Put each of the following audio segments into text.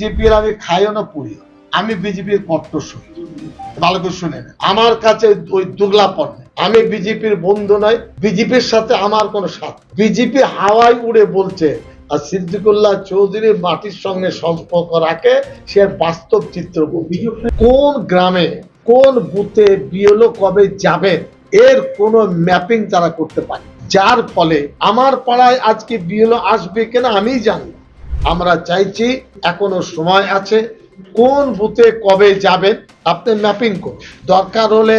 বিজেপির আমি খাইও না, পুড়িও আমি বিজেপির কট্টর শত্রু ভালো করে শুনে। আমার কাছে ওই দুগলাপন নেই। আমি বিজেপির বন্ধু নয় বিজেপির সাথে আমার কোনো সাথ বিজেপি হাওয়ায় উড়ে বলছে, আর সিদ্দিকুল্লাহ চৌধুরী মাটির সঙ্গে সম্পর্ক রাখে, সে বাস্তব চিত্র। কোন গ্রামে, কোন বুথে বিএলও কবে যাবে, এর কোনো ম্যাপিং তারা করতে পারে যার ফলে আমার পাড়ায় আজকে বিএলও আসবে কিনা আমি জানি আমরা চাইছি এখনও সময় আছে। কোন বুথে কবে যাবেন, আপনি ম্যাপিং করুন। দরকার হলে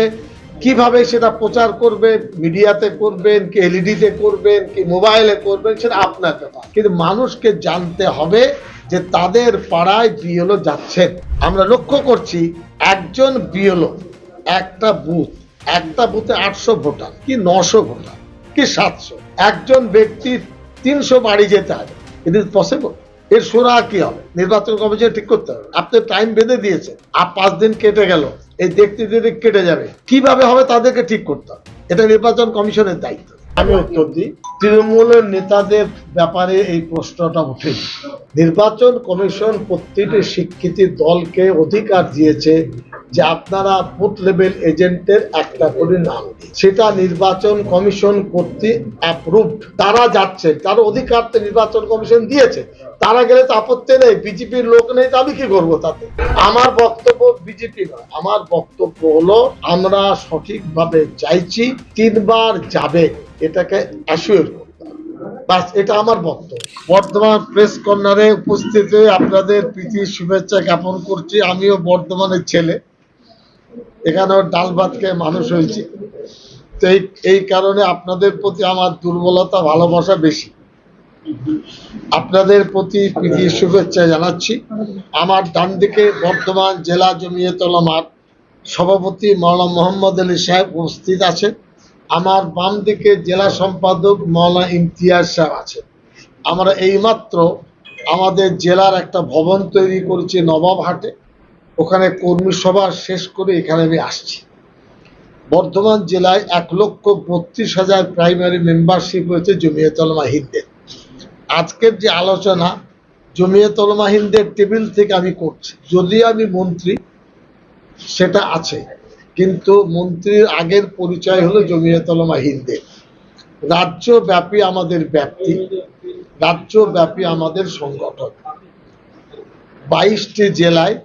কীভাবে সেটা প্রচার করবেন, মিডিয়াতে করবেন, কি এলইডিতে করবেন, কি মোবাইলে করবেন, সেটা আপনার ব্যাপার। কিন্তু মানুষকে জানতে হবে যে তাদের পাড়ায় বিএলও যাচ্ছেন। আমরা লক্ষ্য করছি একজন বিএলও, একটা বুথ, একটা বুথে আটশো ভোটার, কি নশো ভোটার, কি সাতশো। একজন ব্যক্তি তিনশো বাড়ি যেতে হবে। ইট ইজ পসিবল এর সোরা কি হবে? নির্বাচন কমিশন ঠিক করতে হবে। আপনি টাইম বেঁধে দিয়েছে আর পাঁচ দিন কেটে গেল। এই দেখতে দেখতে কেটে যাবে, কীভাবে হবে তাদেরকে ঠিক করতে হবে? এটা নির্বাচন কমিশনের দায়িত্ব। আমি উত্তর দিই, তৃণমূলের নেতাদের ব্যাপারে এই প্রশ্নটা উঠে নির্বাচন কমিশন প্রত্যেকটি স্বীকৃতি দলকে অধিকার দিয়েছে। যে আপনারা বুথ লেভেল এজেন্টের একটা করে নাম। সেটা নির্বাচন কমিশন কর্তৃক অ্যাপ্রুভড তারা যাচ্ছে, তার অধিকার তো নির্বাচন কমিশন দিয়েছে। তারা গেলে তো আপত্তি নেই, বিজেপির লোক নেই, তো আমি কি করব তাতে? আমার বক্তব্য বিজেপি নয়, আমার বক্তব্য হলো, আমরা সঠিকভাবে চাইছি তিনবার যাবে, এটাকে অ্যাসিওর বাস এটা আমার বক্তব্য। বর্ধমান প্রেস কর্নারে উপস্থিত হয়ে আপনাদের প্রীতি শুভেচ্ছা জ্ঞাপন করছি। আমিও বর্ধমানের ছেলে। এখানেও ডাল ভাত খেয়ে মানুষ হয়েছি। তো এই এই কারণে আপনাদের প্রতি আমার দুর্বলতা, ভালোবাসা বেশি। আপনাদের প্রতি প্রীতি শুভেচ্ছা জানাচ্ছি। আমার ডান দিকে বর্ধমান জেলা জমিয়তলা মাঠ সভাপতি মাওলানা মোহাম্মদ আলী সাহেব উপস্থিত আছে আমার বাম দিকে জেলা সম্পাদক মাওলানা ইমতিয়াজ সাহেব আছে আমরা এইমাত্র আমাদের জেলার একটা ভবন তৈরি করেছি নবাবহাটে ওখানে কর্মী সভা শেষ করে এখানে আমি আসছি। বর্ধমান জেলায় এক লক্ষ বত্রিশ হাজার প্রাইমারি মেম্বারশিপ হয়েছে জমিয়তলমা হিন্দের আজকের যে আলোচনা জমিয়তলমা হিন্দের টেবিল থেকে আমি করছি। যদি আমি মন্ত্রী, সেটা আছে। কিন্তু মন্ত্রীর আগের পরিচয় হলো জমিয়তলমা হিন্দের রাজ্যব্যাপী আমাদের ব্যাপ্তি, রাজ্যব্যাপী আমাদের সংগঠন। বাইশটি জেলায়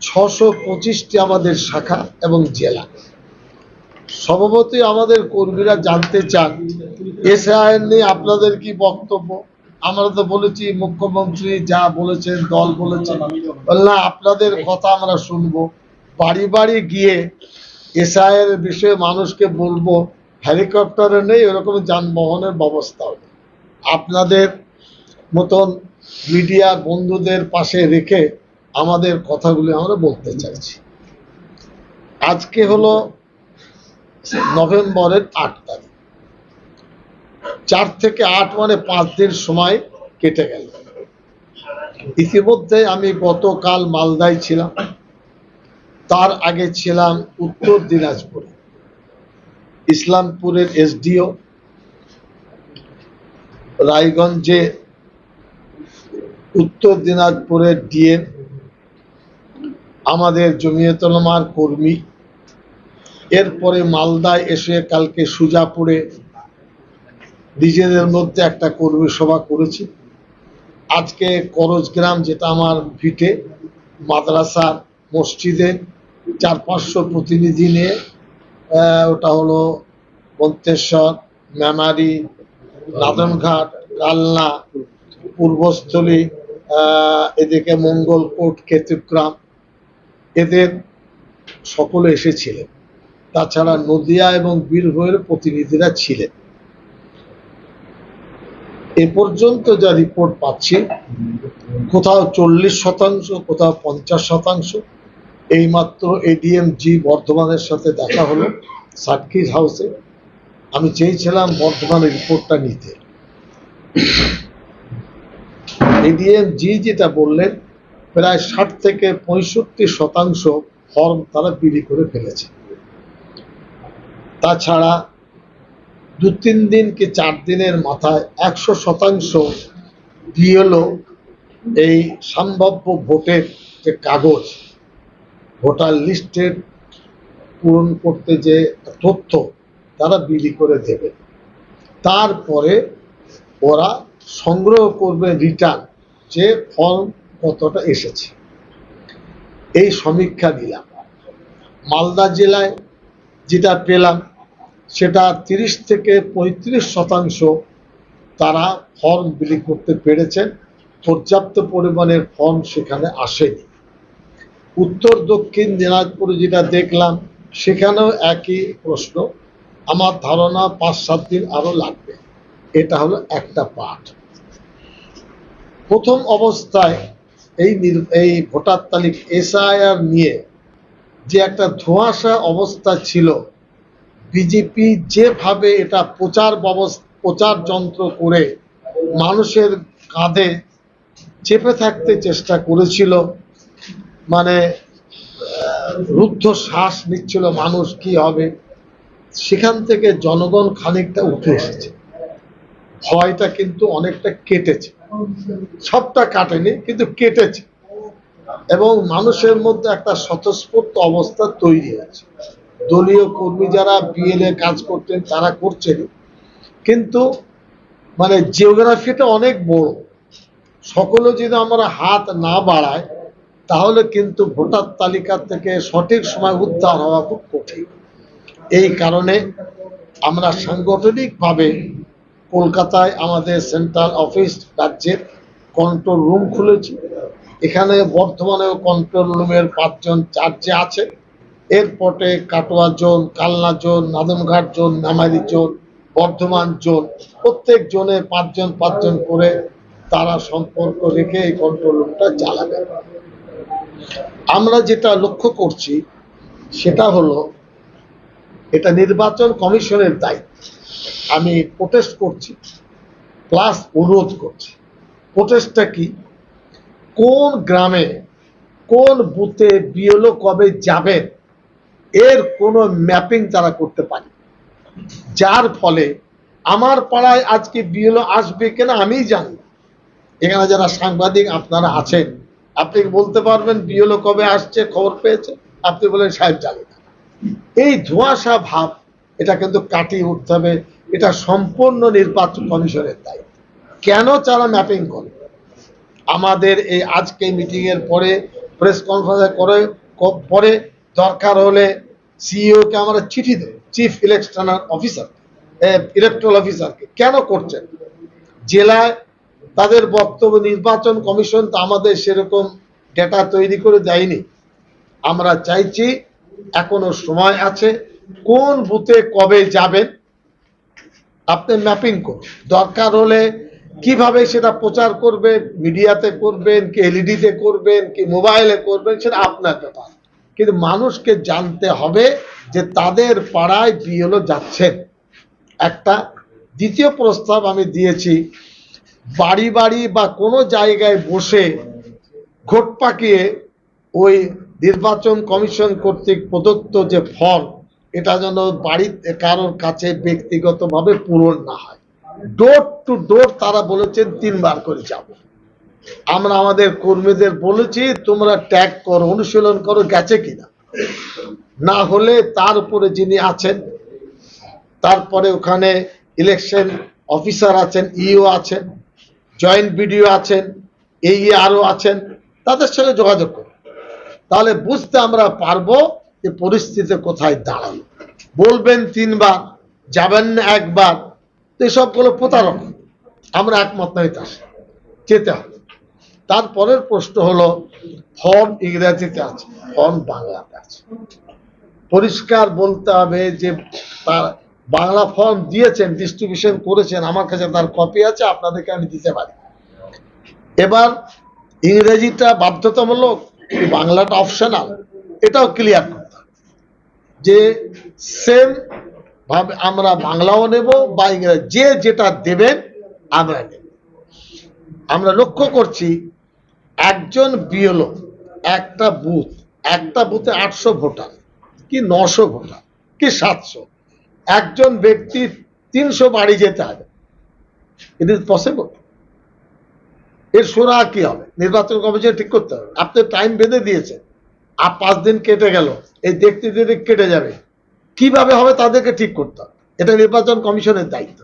ছশো পঁচিশটি আমাদের শাখা এবং জেলা। স্বভাবতই আমাদের কর্মীরা জানতে চান, এসআইএন নিয়ে আপনাদের কি বক্তব্য? আমরা তো বলেছি, মুখ্যমন্ত্রী যা বলেছেন, দল বলেছেন না, আপনাদের কথা আমরা শুনব। বাড়ি বাড়ি গিয়ে এসআইয়ের বিষয়ে মানুষকে বলব, হেলিকপ্টারে নেই, ওরকম যানবাহনের ব্যবস্থা হবে আপনাদের মতন মিডিয়া বন্ধুদের পাশে রেখে আমাদের কথাগুলি আমরা বলতে চাইছি। আজকে হলো নভেম্বরের আট তারিখ। চার থেকে আট মানে পাঁচ দিন সময় কেটে গেল। ইতিমধ্যে আমি গতকাল মালদায় ছিলাম। তার আগে ছিলাম উত্তর দিনাজপুরে। ইসলামপুরের এসডিও, রায়গঞ্জে উত্তর দিনাজপুরের ডিএম আমাদের জমিয়তলমার কর্মী। এরপরে মালদায় এসে কালকে সুজাপুরে নিজেদের মধ্যে একটা কর্মী সভা করেছি। আজকে করজগ্রাম যেটা আমার ভিটে, মাদ্রাসার মসজিদে চার পাঁচশো প্রতিনিধি নিয়ে ওটা হলো মন্তেশ্বর মেমারি রাধনঘাট কালনা পূর্বস্থলী এদিকে মঙ্গলকোট, কেতুগ্রাম এদের সকলে এসেছিলেন। তাছাড়া নদিয়া এবং বীরভূমের প্রতিনিধিরা ছিলেন। এ পর্যন্ত যা রিপোর্ট পাচ্ছি, কোথাও চল্লিশ শতাংশ, কোথাও পঞ্চাশ শতাংশ। এইমাত্র এডিএম জি বর্ধমানের সাথে দেখা হলো সার্কিট হাউসে আমি চেয়েছিলাম বর্ধমানের রিপোর্টটা নিতে। এডিএম জি যেটা বললেন প্রায় ষাট থেকে পঁয়ষট্টি শতাংশ ফর্ম তারা বিলি করে ফেলেছে। তাছাড়া দু তিন দিন কি চার দিনের মাথায় একশো শতাংশ বিএলও এই সম্ভাব্য ভোটের যে কাগজ, ভোটার লিস্টের পূরণ করতে যে তথ্য তারা বিলি করে দেবে। তারপরে ওরা সংগ্রহ করবে রিটার্ন যে ফর্ম কতটা এসেছে। এই সমীক্ষা দিলাম মালদা জেলায় যেটা পেলাম, সেটা তিরিশ থেকে পঁয়ত্রিশ শতাংশ তারা ফর্ম বিলি করতে পেরেছেন। পর্যাপ্ত পরিমাণের ফর্ম সেখানে আসেনি। উত্তর, দক্ষিণ দিনাজপুরে যেটা দেখলাম, সেখানেও একই প্রশ্ন। আমার ধারণা পাঁচ, সাত দিন আরও লাগবে। এটা হলো একটা পাঠ। প্রথম অবস্থায় এই এই ভোটার তালিকা এসআইআর নিয়ে যে একটা ধোঁয়াশা অবস্থা ছিল বিজেপি যেভাবে এটা প্রচার প্রচার যন্ত্র করে মানুষের কাঁধে চেপে থাকতে চেষ্টা করেছিল মানে রুদ্ধ শ্বাস নিচ্ছিল মানুষ কি হবে, সেখান থেকে জনগণ খানিকটা উঠে এসেছে। ভয়টা কিন্তু অনেকটা কেটেছে। সবটা কাটেনি, কিন্তু কেটেছে। এবং মানুষের মধ্যে একটা স্বতঃস্ফূর্ত অবস্থা তৈরি হয়েছে। দলীয় কর্মী যারা বিএলএ কাজ করতেন, তারা করছেন। কিন্তু মানে জিওগ্রাফিটা অনেক বড়। সকলে যদি আমরা হাত না বাড়ায়, তাহলে কিন্তু ভোটার তালিকা থেকে সঠিক সময় উদ্ধার হওয়া খুব কঠিন। এই কারণে আমরা সাংগঠনিকভাবে কলকাতায় আমাদের সেন্ট্রাল অফিস রাজ্যের কন্ট্রোল রুম খুলেছি। এখানে বর্তমানেও কন্ট্রোল রুমের পাঁচজন চার্জে আছে। এরপরে Katwa zone, Kalna zone, Nadanghat zone নামারি zone, Bardhaman zone, প্রত্যেক জোনে পাঁচজন পাঁচজন করে তারা সম্পর্ক রেখে এই কন্ট্রোল রুমটা চালাবে। আমরা যেটা লক্ষ্য করছি, সেটা হলো এটা নির্বাচন কমিশনের দায়িত্ব। আমি প্রোটেস্ট করছি প্লাস অনুরোধ করছি। প্রোটেস্টটা কি? কোন গ্রামে, কোন বুথে বিএলও কবে যাবেন এর কোনো ম্যাপিং তারা করতে পারে। যার ফলে আমার পাড়ায় আজকে বিএলও আসবে কিনা আমিই জানি এখানে যারা সাংবাদিক, আপনারা আছেন, আপনি বলতে পারবেন বিএলও কবে আসছে, খবর পেয়েছে, আপনি বলেন সাহেব জানি এই ধোঁয়াশা ভাব এটা কিন্তু কাটিয়ে উঠতে হবে। এটা সম্পূর্ণ নির্বাচন কমিশনের দায়িত্ব। কেন তারা ম্যাপিং করে? আমাদের এই আজকে মিটিং এর পরে প্রেস কনফারেন্স করে পরে দরকার হলে সিইও কে আমরা চিঠি দেব চিফ ইলেকশনাল অফিসার ইলেকট্রাল অফিসারকে কেন করছেন? জেলায় তাদের বক্তব্য, নির্বাচন কমিশন তো আমাদের সেরকম ডেটা তৈরি করে দেয়নি। আমরা চাইছি এখনও সময় আছে কোন বুথে কবে যাবেন? আপনি ম্যাপিং করুন। দরকার হলে কীভাবে সেটা প্রচার করবেন, মিডিয়াতে করবেন, কি এলইডিতে করবেন, কি মোবাইলে করবেন, সেটা আপনার ব্যাপার। কিন্তু মানুষকে জানতে হবে যে তাদের পাড়ায় বিএলও যাচ্ছেন। একটা। দ্বিতীয় প্রস্তাব আমি দিয়েছি, বাড়ি বাড়ি বা কোনো জায়গায় বসে ঘোট পাকিয়ে ওই নির্বাচন কমিশন কর্তৃক প্রদত্ত যে ফর্ম এটা যেন বাড়ির কারোর কাছে ব্যক্তিগতভাবে পূরণ না হয়। ডোর টু ডোর তারা বলেছেন তিনবার করে যাব। আমরা আমাদের কর্মীদের বলেছি, তোমরা ট্যাগ করো, অনুশীলন করো, গেছে কিনা? না হলে তার উপরে যিনি আছেন, তারপরে ওখানে ইলেকশন অফিসার আছেন ইও আছেন জয়েন্ট বিডিও আছেন এই আরও আছেন, তাদের সঙ্গে যোগাযোগ করো তাহলে বুঝতে আমরা পারব যে পরিস্থিতি কোথায় দাঁড়াল বলবেন তিনবার, যাবেন না একবার, তো এসবগুলো প্রতারক আমরা একমত নয় তার। যেতে হবে। তারপরের প্রশ্ন হলো ফর্ম ইংরেজিতে আছে ফর্ম বাংলাতে আছে। পরিষ্কার বলতে হবে যে, তার বাংলা ফর্ম দিয়েছেন ডিস্ট্রিবিউশন করেছেন, আমার কাছে তার কপি আছে, আপনাদেরকে আমি দিতে পারি। এবার ইংরেজিটা বাধ্যতামূলক, বাংলাটা অপশনাল এটাও ক্লিয়ার যে সেম ভাবে আমরা বাংলাও নেব বা ইংরেজি যে যেটা দেবেন আমরা নেব। আমরা লক্ষ্য করছি, একজন বিএলও, একটা বুথ, একটা বুথে আটশো ভোটার, কি নশো ভোটার, কি সাতশো, একজন ব্যক্তি তিনশো বাড়ি যেতে হবে। ইট ইজ পসিবল এর সুরা কি হবে? নির্বাচন কমিশন ঠিক করতে হবে। আপনি টাইম বেঁধে দিয়েছেন। আর পাঁচ দিন কেটে গেল। এই দেখতে দেখতে কেটে যাবে। কীভাবে হবে তাদেরকে ঠিক করতে হবে। এটা নির্বাচন কমিশনের দায়িত্ব।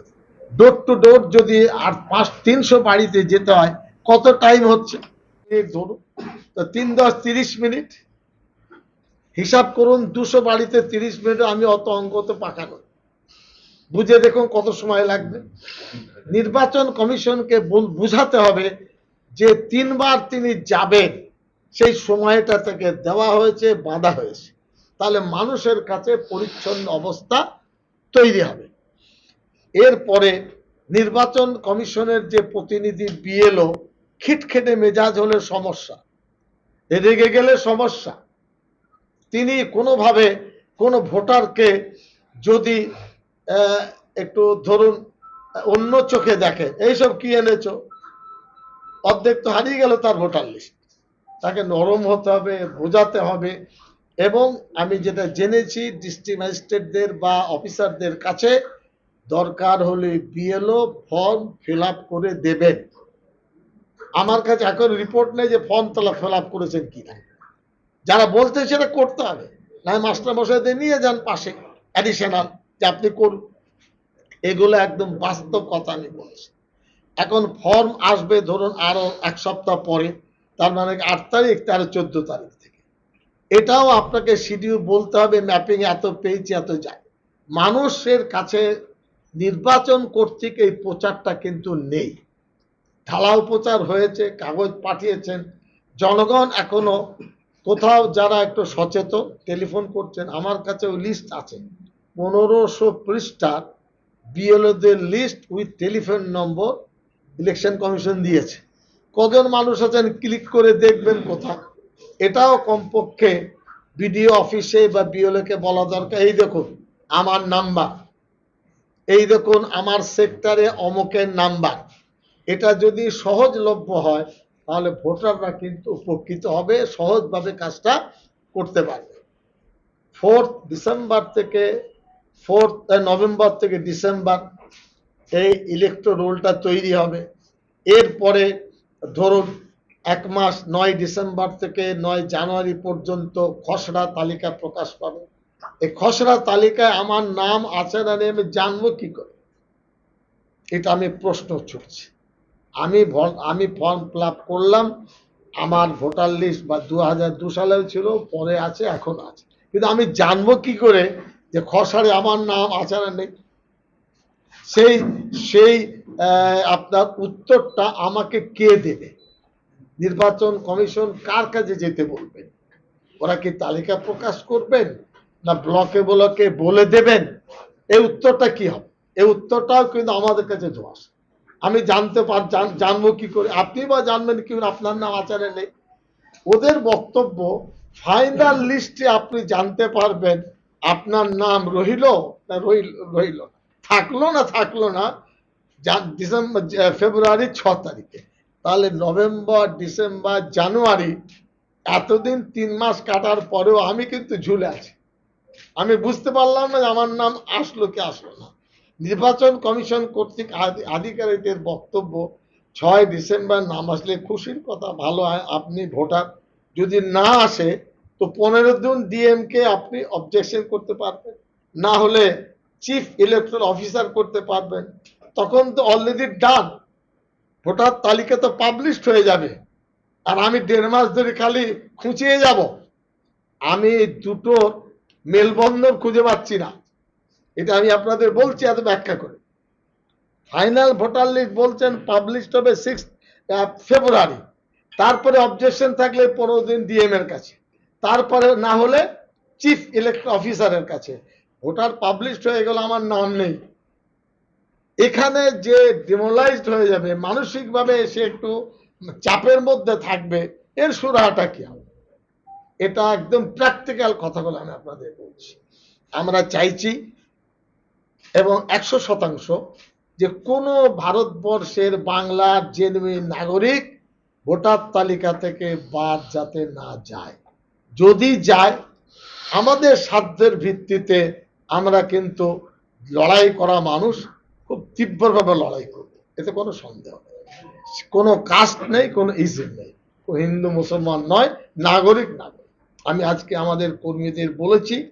ডোর টু ডোর যদি আর পাঁচ তিনশো বাড়িতে যেতে হয়, কত টাইম হচ্ছে? ধরুন, তো তিন দশ তিরিশ মিনিট। হিসাব করুন, দুশো বাড়িতে তিরিশ মিনিট আমি অত অঙ্ক তো পাকানো বুঝে দেখুন কত সময় লাগবে। নির্বাচন কমিশনকে বুঝাতে হবে যে তিনবার তিনি যাবেন। সেই সময়টা থেকে দেওয়া হয়েছে, বাঁধা হয়েছে। তাহলে মানুষের কাছে পরিচ্ছন্ন অবস্থা তৈরি হবে। এরপরে নির্বাচন কমিশনের যে প্রতিনিধি বিএলও, খিটখেটে মেজাজ হলে সমস্যা, রেগে গেলে সমস্যা। তিনি কোনোভাবে কোনো ভোটারকে যদি একটু ধরুন, অন্য চোখে দেখে, এইসব কি এনেছো? অর্ধেক তো হারিয়ে গেল তার ভোটার লিস্ট। তাকে নরম হতে হবে, বোঝাতে হবে এবং আমি যেটা জেনেছি ডিস্ট্রিক্ট ম্যাজিস্ট্রেটদের বা অফিসারদের কাছে, দরকার হলে বিএলও ফর্ম ফিল করে দেবেন। আমার কাছে এখন রিপোর্ট নেই যে ফর্ম তারা ফিল করেছেন কিনা। যারা বলতে সেটা করতে হবে না মাস্টার মশাইদের নিয়ে যান পাশে। অ্যাডিশনাল যে আপনি করুন। এগুলো একদম বাস্তব কথা আমি বলছি। এখন ফর্ম আসবে ধরুন আরও এক সপ্তাহ পরে। তার মানে আট তারিখ, তার চোদ্দ তারিখ থেকে। এটাও আপনাকে শিডিউল বলতে হবে ম্যাপিং এত পেয়েছি এত যায় মানুষের কাছে নির্বাচন কর্তৃক এই প্রচারটা কিন্তু নেই। ঢালাও প্রচার হয়েছে, কাগজ পাঠিয়েছেন। জনগণ এখনও কোথাও যারা একটু সচেতন, টেলিফোন করছেন, আমার কাছে ওই লিস্ট আছে। পনেরোশো পৃষ্ঠার বিএলওদের list with telephone number election commission দিয়েছে। কজন মানুষ আছেন, ক্লিক করে দেখবেন কোথাও এটাও কমপক্ষে বিডিও অফিসে বা বিএলওকে বলা দরকার। এই দেখুন, আমার নাম্বার। এই দেখুন, আমার সেক্টরে অমুকের নাম্বার। এটা যদি সহজলভ্য হয়, তাহলে ভোটাররা কিন্তু উপকৃত হবে, সহজভাবে কাজটা করতে পারবে। ফোর্থ ডিসেম্বর থেকে, ফোর্থ নভেম্বর থেকে ডিসেম্বর এই ইলেকট্রো রোলটা তৈরি হবে। এরপরে ধরুন, এক মাস নয় ডিসেম্বর থেকে নয় জানুয়ারি পর্যন্ত খসড়া তালিকা প্রকাশ পাবে। এই খসড়া তালিকায় আমার নাম আছে না আমি জানব কি করে? এটা আমি প্রশ্ন ছুটছি। আমি আমি ফর্ম ফিল করলাম, আমার ভোটার লিস্ট বা দু হাজার দু সালেও ছিল, পরে আছে, এখন আছে। কিন্তু আমি জানব কি করে যে খসড়ে আমার নাম আছে না নেই? সেই সেই আপনার উত্তরটা আমাকে কে দেবে? নির্বাচন কমিশন কার কাছে যেতে বলবেন ওরা কি তালিকা প্রকাশ করবেন না ব্লকে ব্লকে বলে দেবেন? এই উত্তরটা কি হবে? এই উত্তরটাও কিন্তু আমাদের কাছে ধোয়াস আমি জানতে পার জানব কি করে? আপনি বা জানবেন কি আপনার নাম আচারে নেই। ওদের বক্তব্য ফাইনাল লিস্টে আপনি জানতে পারবেন আপনার নাম রহিল না রহিল রহিল। থাকল না থাকল না ডিসেম্বর ফেব্রুয়ারি ছ তারিখে। তাহলে নভেম্বর, ডিসেম্বর, জানুয়ারি, এতদিন তিন মাস কাটার পরেও আমি কিন্তু ঝুলে আছি। আমি বুঝতে পারলাম না আমার নাম আসলো কি আসলো না। নির্বাচন কমিশন কর্তৃক আধি- আধিকারিকদের বক্তব্য, ছয় ডিসেম্বর নাম আসলে খুশির কথা, ভালো হয়, আপনি ভোটার। যদি না আসে, তো পনেরো দিন ডিএমকে আপনি অবজেকশন করতে পারবেন। না হলে চিফ ইলেকট্রাল অফিসার করতে পারবেন। তখন তো অলরেডি ডান ভোটার তালিকা তো পাবলিশড হয়ে যাবে। আর আমি দেড় মাস ধরে খালি খুঁচিয়ে যাব। আমি দুটো মেলবন্ধন খুঁজে পাচ্ছি না। এটা আমি আপনাদের বলছি এত ব্যাখ্যা করে। ফাইনাল ভোটার লিস্ট বলছেন পাবলিশড হবে সিক্স ফেব্রুয়ারি তারপরে অবজেকশন থাকলে পনেরো দিন ডিএম এর কাছে। তারপরে না হলে চিফ ইলেকট্র অফিসারের কাছে। ভোটার পাবলিশড হয়ে গেল, আমার নাম নেই। এখানে যে ডিমোলাইজড হয়ে যাবে, মানসিকভাবে সে একটু চাপের মধ্যে থাকবে, এর সুরাহাটা কি হবে? এটা একদম প্র্যাকটিক্যাল কথাগুলো আমি আপনাদের বলছি। আমরা চাইছি এবং একশো শতাংশ যে কোনো ভারতবর্ষের বাংলার জেনুইন নাগরিক ভোটার তালিকা থেকে বাদ যাতে না যায়। যদি যায়, আমাদের সাধ্যের ভিত্তিতে আমরা কিন্তু লড়াই করা মানুষ খুব তীব্রভাবে লড়াই করব। এতে কোনো সন্দেহ নেই। কোনো কাস্ট নেই, কোনো ইসিম নেই। হিন্দু, মুসলমান নয়, নাগরিক নাগরিক। আমি আজকে আমাদের কর্মীদের বলেছি,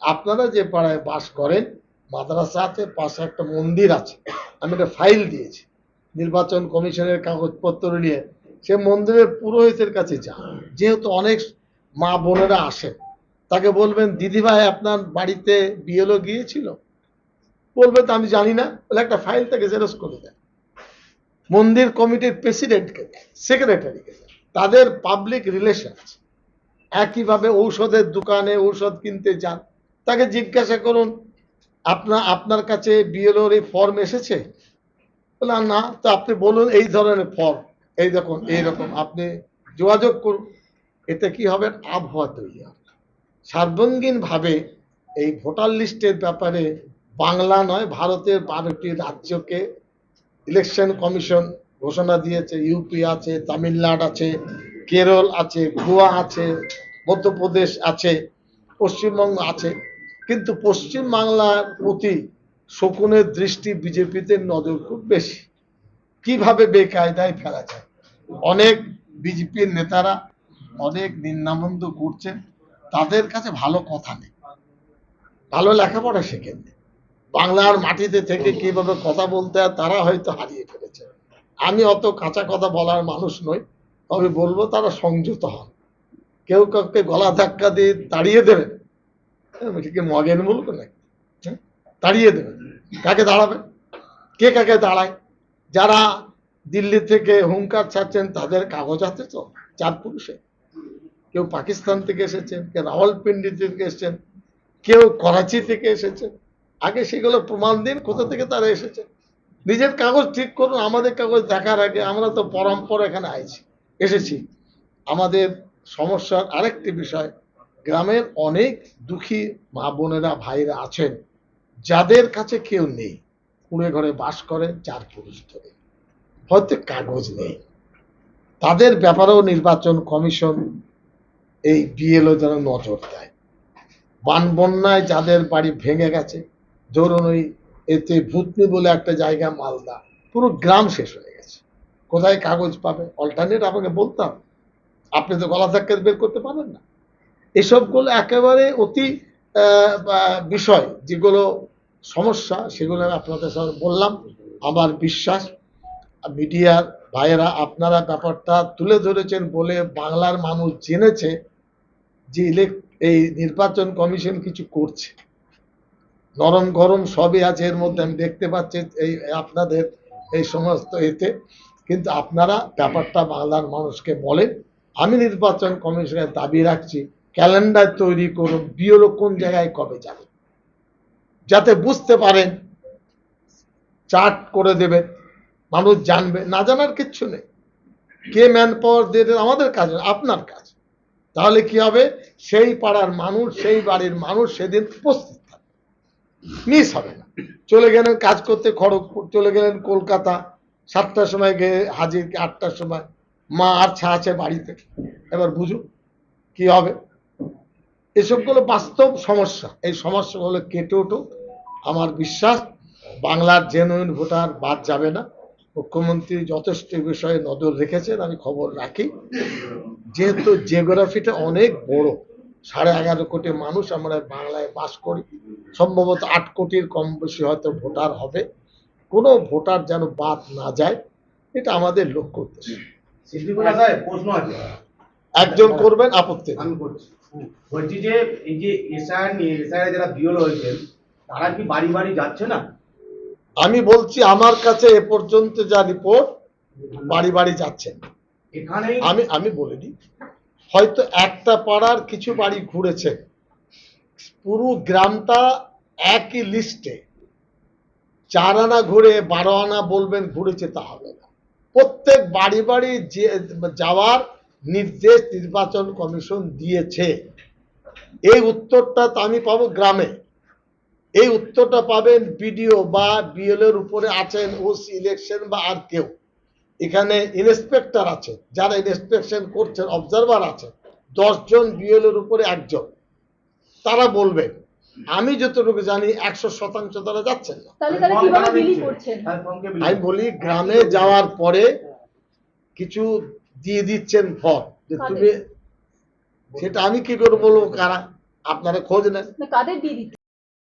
আপনারা যে পাড়ায় বাস করেন, মাদ্রাসা আছে, পাশে একটা মন্দির আছে, আমি একটা ফাইল দিয়েছি। নির্বাচন কমিশনের কাগজপত্র নিয়ে, সে মন্দিরের পুরোহিতের কাছে যান। যেহেতু অনেক মা বোনেরা আসেন, তাকে বলবেন, দিদিভাই, আপনার বাড়িতে বিয়েলো গিয়েছিল? বলবে তো আমি জানি না, বলে একটা ফাইল তাকে জেরক্স করে দেয়। মন্দির কমিটির প্রেসিডেন্টকে সেক্রেটারিকে তাদের পাবলিক রিলেশন একইভাবে ঔষধের দোকানে ঔষধ কিনতে যান, তাকে জিজ্ঞাসা করুন আপনার আপনার কাছে বিএলওর এই ফর্ম এসেছে? বলে না, তো আপনি বলুন এই ধরনের ফর্ম এই দেখুন এইরকম আপনি যোগাযোগ করুন, এতে কি হবে? আবহাওয়া তৈরি হবে। সার্বঙ্গীনভাবে এই ভোটার লিস্টের ব্যাপারে বাংলা নয়, ভারতের বারোটি রাজ্যকে ইলেকশন কমিশন ঘোষণা দিয়েছে। ইউপি আছে, তামিলনাড়ু আছে, কেরল আছে, গোয়া আছে, মধ্যপ্রদেশ আছে, পশ্চিমবঙ্গ আছে। কিন্তু পশ্চিম বাংলার প্রতি শকুনের দৃষ্টি বিজেপিতে নজর খুব বেশি। কীভাবে বেকায়দায় ফেলা যায়? অনেক বিজেপির নেতারা, অনেক নিন্দামন্দ করছেন। তাদের কাছে ভালো কথা নেই। ভালো লেখাপড়া শেখেননি। বাংলার মাটিতে থেকে কীভাবে কথা বলতে হয় তারা হয়তো হারিয়ে ফেলেছে। আমি অত কাঁচা কথা বলার মানুষ নই, তবে বলব তারা সংযত হন। কেউ কাউকে গলা ধাক্কা দিয়ে তাড়িয়ে দেবেন। এটাকে মগের মূল্য নাকি? হ্যাঁ? তাড়িয়ে দেবেন। কাকে দাঁড়াবে? কে কাকে দাঁড়ায়? যারা দিল্লি থেকে হুঙ্কার ছাড়ছেন, তাদের কাগজ আছে তো, চার পুরুষে। কেউ পাকিস্তান থেকে এসেছেন, কেউ রাওয়ালপিন্ডি থেকে এসেছেন, কেউ করাচি থেকে এসেছেন। আগে সেগুলো প্রমাণ দিন, কোথা থেকে তারা এসেছে। নিজের কাগজ ঠিক করুন, আমাদের কাগজ দেখার আগে আমরা তো পরম্পরা এখানে আইছি, এসেছি। আমাদের সমস্যার আরেকটি বিষয়, গ্রামের অনেক দুঃখী মা বোনেরা, ভাইরা আছেন, যাদের কাছে কেউ নেই, কুড়ে ঘরে বাস করে চার পুরুষ ধরে। হয়তো কাগজ নেই। তাদের ব্যাপারেও নির্বাচন কমিশন এই বিএলও যেন নজর দেয়। বান বন্যায় যাদের বাড়ি ভেঙে গেছে ধরুন ওই এতে ভূতনি বলে একটা জায়গা মালদা। পুরো গ্রাম শেষ হয়ে গেছে। কোথায় কাগজ পাবে? অল্টারনেট আপনাকে বলতাম। আপনি তো গলা ধাক্কা বের করতে পারবেন না। এসবগুলো একেবারে অতি বিষয়। যেগুলো সমস্যা, সেগুলো আমি আপনাদের সঙ্গে বললাম। আমার বিশ্বাস, মিডিয়ার ভাইয়েরা আপনারা ব্যাপারটা তুলে ধরেছেন বলে বাংলার মানুষ জেনেছে যে ইলেক- এই নির্বাচন কমিশন কিছু করছে। নরম গরম সবই আছে, এর মধ্যে আমি দেখতে পাচ্ছি এই, আপনাদের এই সমস্ত এতে। কিন্তু আপনারা ব্যাপারটা বাংলার মানুষকে বলেন। আমি নির্বাচন কমিশনের দাবি রাখছি, ক্যালেন্ডার তৈরি করুন বিওরো কোন জায়গায় কবে যাবে যাতে বুঝতে পারেন, চার্ট করে দেবে মানুষ জানবে। না জানার কিচ্ছু নেই। কে ম্যান পাওয়ার দিয়ে আমাদের কাজ আপনার কাজ। তাহলে কি হবে? সেই পাড়ার মানুষ, সেই বাড়ির মানুষ সেদিন উপস্থিত। মিস হবে না। চলে গেলেন কাজ করতে খড়গপুর চলে গেলেন কলকাতা, সাতটার সময় গিয়ে হাজির, আটটার সময়। মা আর ছা আছে বাড়িতে। এবার বুঝুন কি হবে। এসবগুলো বাস্তব সমস্যা। এই সমস্যাগুলো কেটে উঠুক। আমার বিশ্বাস, বাংলার জেনুইন ভোটার বাদ যাবে না। মুখ্যমন্ত্রী যথেষ্ট বিষয়ে নজর রেখেছেন, আমি খবর রাখি। যেহেতু জিওগ্রাফিটা অনেক বড় সাড়ে এগারো কোটি মানুষ আমরা বাংলায় বাস করি। সম্ভবত আট কোটির কম বেশি হয়তো ভোটার হবে। কোনো ভোটার যেন বাদ না যায় এটা আমাদের লক্ষ্য উদ্দেশ্য। একজন করবেন আপত্তি আমি করছি। বলছি যে এই যে এসআর নিয়ে এসআর যারা বিয়ল হয়েছেন তারা কি বাড়ি বাড়ি যাচ্ছে না? আমি বলছি আমার কাছে এ পর্যন্ত যা রিপোর্ট বাড়ি বাড়ি যাচ্ছেন এখানেই আমি আমি বলে দিই হয়তো একটা পাড়ার কিছু বাড়ি ঘুরেছে। পুরো গ্রামটা একই লিস্টে চার আনা ঘুরে বারো আনা বলবেন, ঘুরেছে তা হবে না। প্রত্যেক বাড়ি বাড়ি যে যাওয়ার নির্দেশ নির্বাচন কমিশন দিয়েছে। এই উত্তরটা তো আমি পাবো গ্রামে। এই উত্তরটা পাবেন বিডিও বা বিএলের উপরে আছেন ওসি, ইলেকশন বা আর কেউ। এখানে ইন্সপেক্টর আছে যারা ইন্সপেকশন করছেন অবজারভার আছে দশজন বিএলের উপরে একজন। তারা বলবেন আমি যতটুকু জানি একশো শতাংশ তারা যাচ্ছেন না। আমি বলি গ্রামে যাওয়ার পরে কিছু দিয়ে দিচ্ছেন ফর্ম যে তুমি সেটা আমি কি করে বলব কারা? আপনারা খোঁজ নেন।